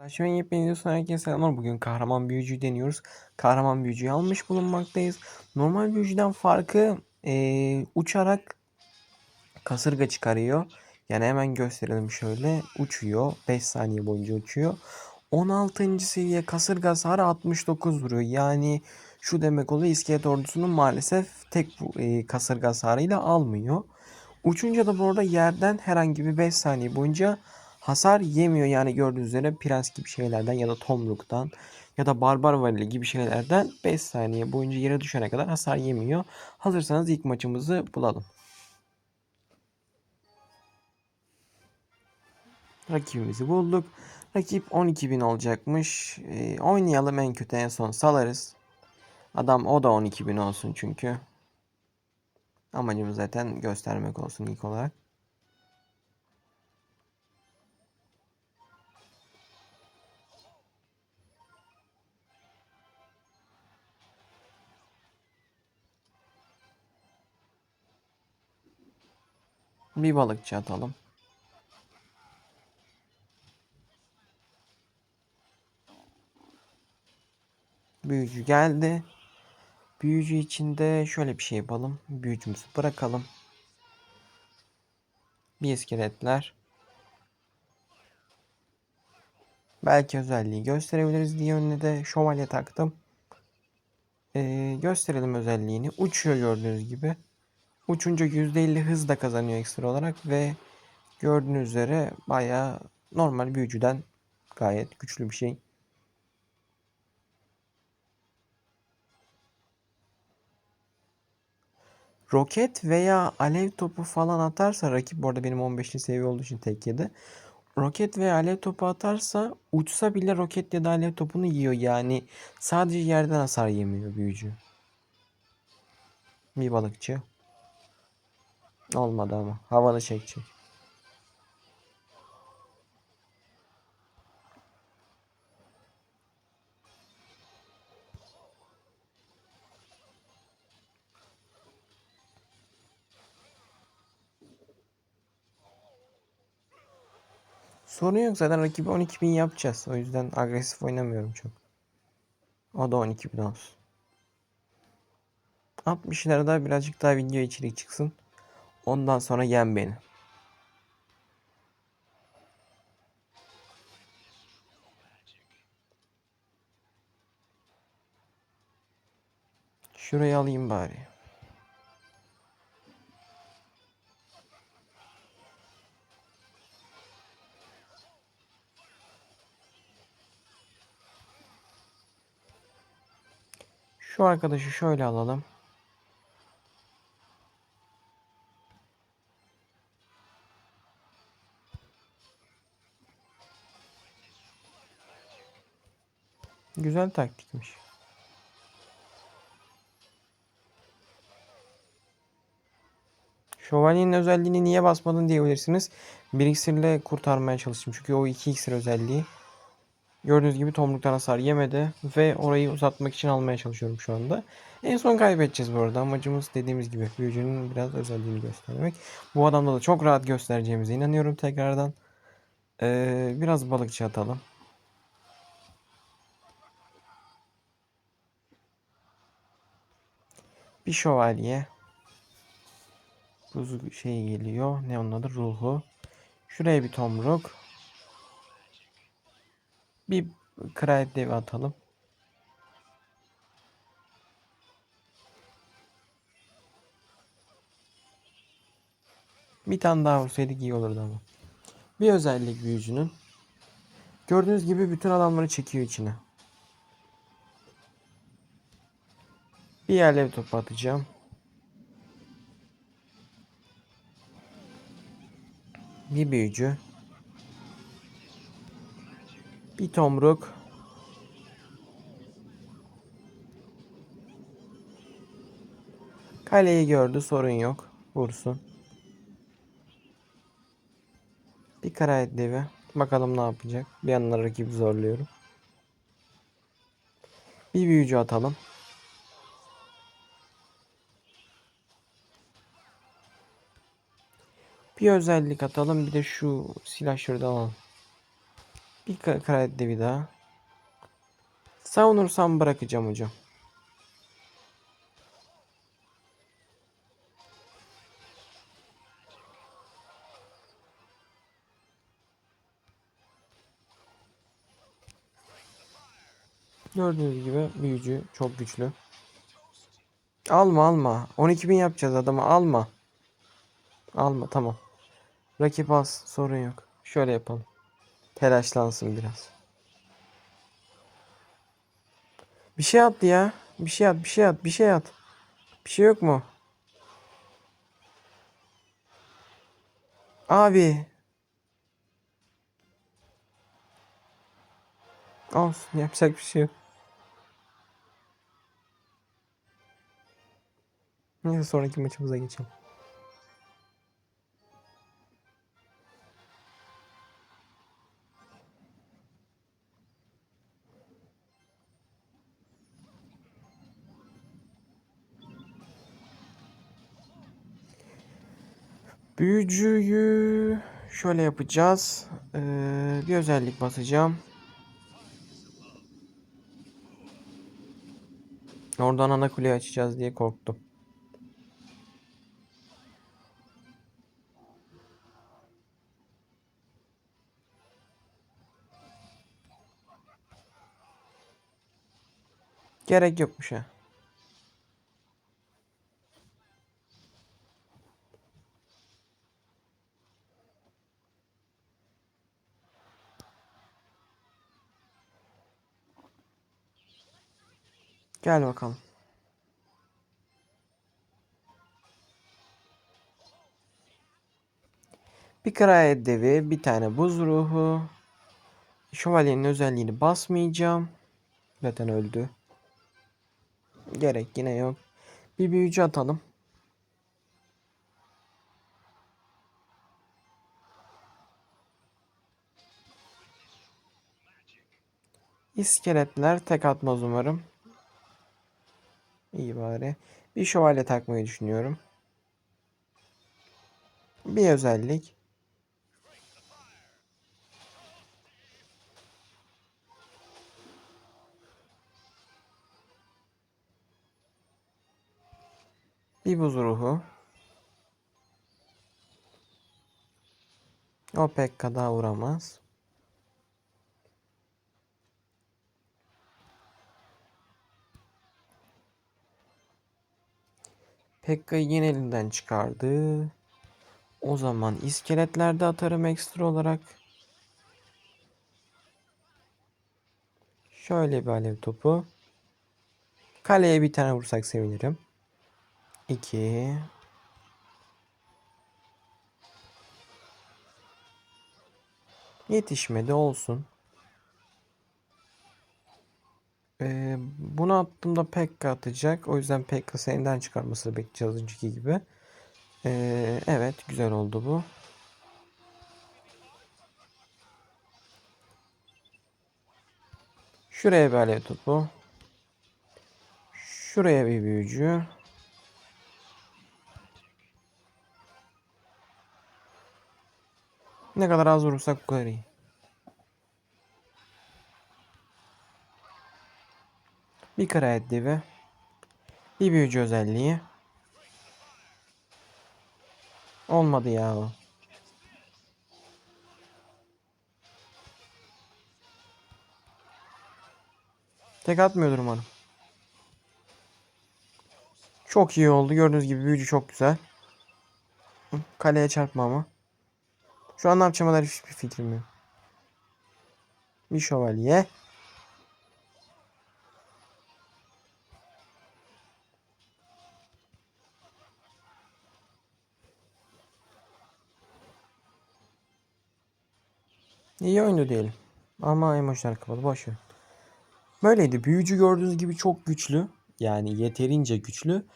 Aşağı yepyeni videosuna herkese selamlar. Bugün kahraman büyücüyü deniyoruz. Kahraman büyücüyü almış bulunmaktayız. Normal büyücüden farkı eee, uçarak kasırga çıkarıyor. Yani hemen gösterelim şöyle. Uçuyor. 5 saniye boyunca uçuyor. 16. seviye kasırga hasarı 69 vuruyor. Yani şu demek oluyor iskelet ordusunun maalesef tek eee, kasırga hasarıyla almıyor. Uçunca da bu arada yerden herhangi bir 5 saniye boyunca hasar yemiyor. Yani gördüğünüz üzere prens gibi şeylerden ya da tomruktan ya da barbar valili gibi şeylerden 5 saniye boyunca yere düşene kadar hasar yemiyor. Hazırsanız ilk maçımızı bulalım. Rakibimizi bulduk. Rakip 12.000 olacakmış. Ee, oynayalım en kötü en son salarız. Adam o da 12.000 olsun çünkü. Amacımız zaten göstermek olsun ilk olarak. Bir balıkçı atalım. Büyücü geldi. Büyücü içinde şöyle bir şey yapalım. Büyücümüzü bırakalım. Bir iskeletler. Belki özelliği gösterebiliriz diye önüne de şövalye taktım. Ee, gösterelim özelliğini. Uçuyor gördüğünüz gibi. Uçunca %50 hız da kazanıyor ekstra olarak ve gördüğünüz üzere bayağı normal büyücüden gayet güçlü bir şey. Roket veya alev topu falan atarsa rakip bu arada benim 15. seviye olduğu için tek yedi. Roket veya alev topu atarsa uçsa bile roket ya da alev topunu yiyor. Yani sadece yerden hasar yemiyor büyücü. Bir balıkçı. Olmadı ama. Havalı çekecek. Sorun yok zaten rakibi 12.000 yapacağız. O yüzden agresif oynamıyorum çok. O da 12.000 olsun. 60'larda birazcık daha video içerik çıksın. Ondan sonra yen beni. Şurayı alayım bari. Şu arkadaşı şöyle alalım. Güzel taktikmiş. Şövalyenin özelliğini niye basmadın diyebilirsiniz. Bir iksirle kurtarmaya çalıştım. Çünkü o iki iksir özelliği. Gördüğünüz gibi tomruktan hasar yemedi. Ve orayı uzatmak için almaya çalışıyorum şu anda. En son kaybedeceğiz bu arada. Amacımız dediğimiz gibi büyücünün biraz özelliğini göstermek. Bu adamda da çok rahat göstereceğimize inanıyorum tekrardan. Ee, biraz balıkçı atalım. Bir şövalye. Buz şey geliyor. Ne onun adı? Ruhu. Şuraya bir tomruk. Bir kraliyet devi atalım. Bir tane daha vursaydık iyi olurdu ama. Bir özellik büyücünün. Gördüğünüz gibi bütün adamları çekiyor içine. Bir alev topu atacağım. Bir büyücü. Bir tomruk. Kaleyi gördü sorun yok. Vursun. Bir karayet devi. Bakalım ne yapacak. Bir yandan rakibi zorluyorum. Bir büyücü atalım. Bir özellik atalım. Bir de şu silah şuradan alalım. Bir ka- kredi bir daha. Savunursam bırakacağım hocam. Gördüğünüz gibi büyücü çok güçlü. Alma alma. 12.000 yapacağız adamı alma. Alma tamam. Rakip az sorun yok. Şöyle yapalım. Telaşlansın biraz. Bir şey at ya. Bir şey at, bir şey at, bir şey at. Bir şey yok mu? Abi. Olsun yapacak bir şey yok. Neyse sonraki maçımıza geçelim. Büyücüyü şöyle yapacağız. Ee, bir özellik basacağım. Oradan ana kuleyi açacağız diye korktum. Gerek yokmuş ha. Gel bakalım. Bir kraliyet devi, bir tane buz ruhu. Şövalyenin özelliğini basmayacağım. Zaten öldü. Gerek yine yok. Bir büyücü atalım. İskeletler tek atmaz umarım. İyi bari. Bir şövalye takmayı düşünüyorum. Bir özellik. Bir buz ruhu. O pek kadar vuramaz. Pekka'yı yine elinden çıkardı. O zaman iskeletlerde atarım ekstra olarak. Şöyle bir alev topu. Kaleye bir tane vursak sevinirim. 2 Yetişmedi olsun. Ee, bunu attığımda Pekka atacak. O yüzden Pekka senden çıkarmasını bekleyeceğiz önceki gibi. Ee, evet güzel oldu bu. Şuraya bir alev topu. Şuraya bir büyücü. Ne kadar az vurursak bu kadar iyi. Bir kraliyet devi. Bir büyücü özelliği. Olmadı ya. Tek atmıyordur umarım. Çok iyi oldu. Gördüğünüz gibi büyücü çok güzel. Kaleye çarpma ama. Şu an ne yapacağıma hiçbir fikrim yok. Bir şövalye. İyi oyundu diyelim. Ama emojiler kapalı. Boş. Böyleydi. Büyücü gördüğünüz gibi çok güçlü. Yani yeterince güçlü.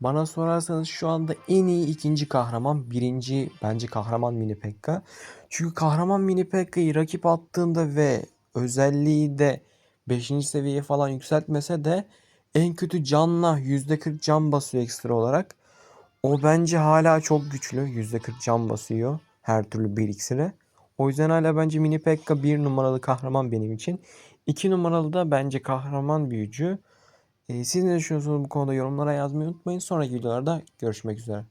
Bana sorarsanız şu anda en iyi ikinci kahraman. Birinci bence kahraman Mini Pekka. Çünkü kahraman Mini Pekka'yı rakip attığında ve özelliği de 5. seviyeye falan yükseltmese de en kötü canla %40 can basıyor ekstra olarak. O bence hala çok güçlü. %40 can basıyor her türlü bir iksire. O yüzden hala bence Mini Pekka bir numaralı kahraman benim için. 2 numaralı da bence kahraman büyücü. Ee, siz ne düşünüyorsunuz bu konuda yorumlara yazmayı unutmayın. Sonraki videolarda görüşmek üzere.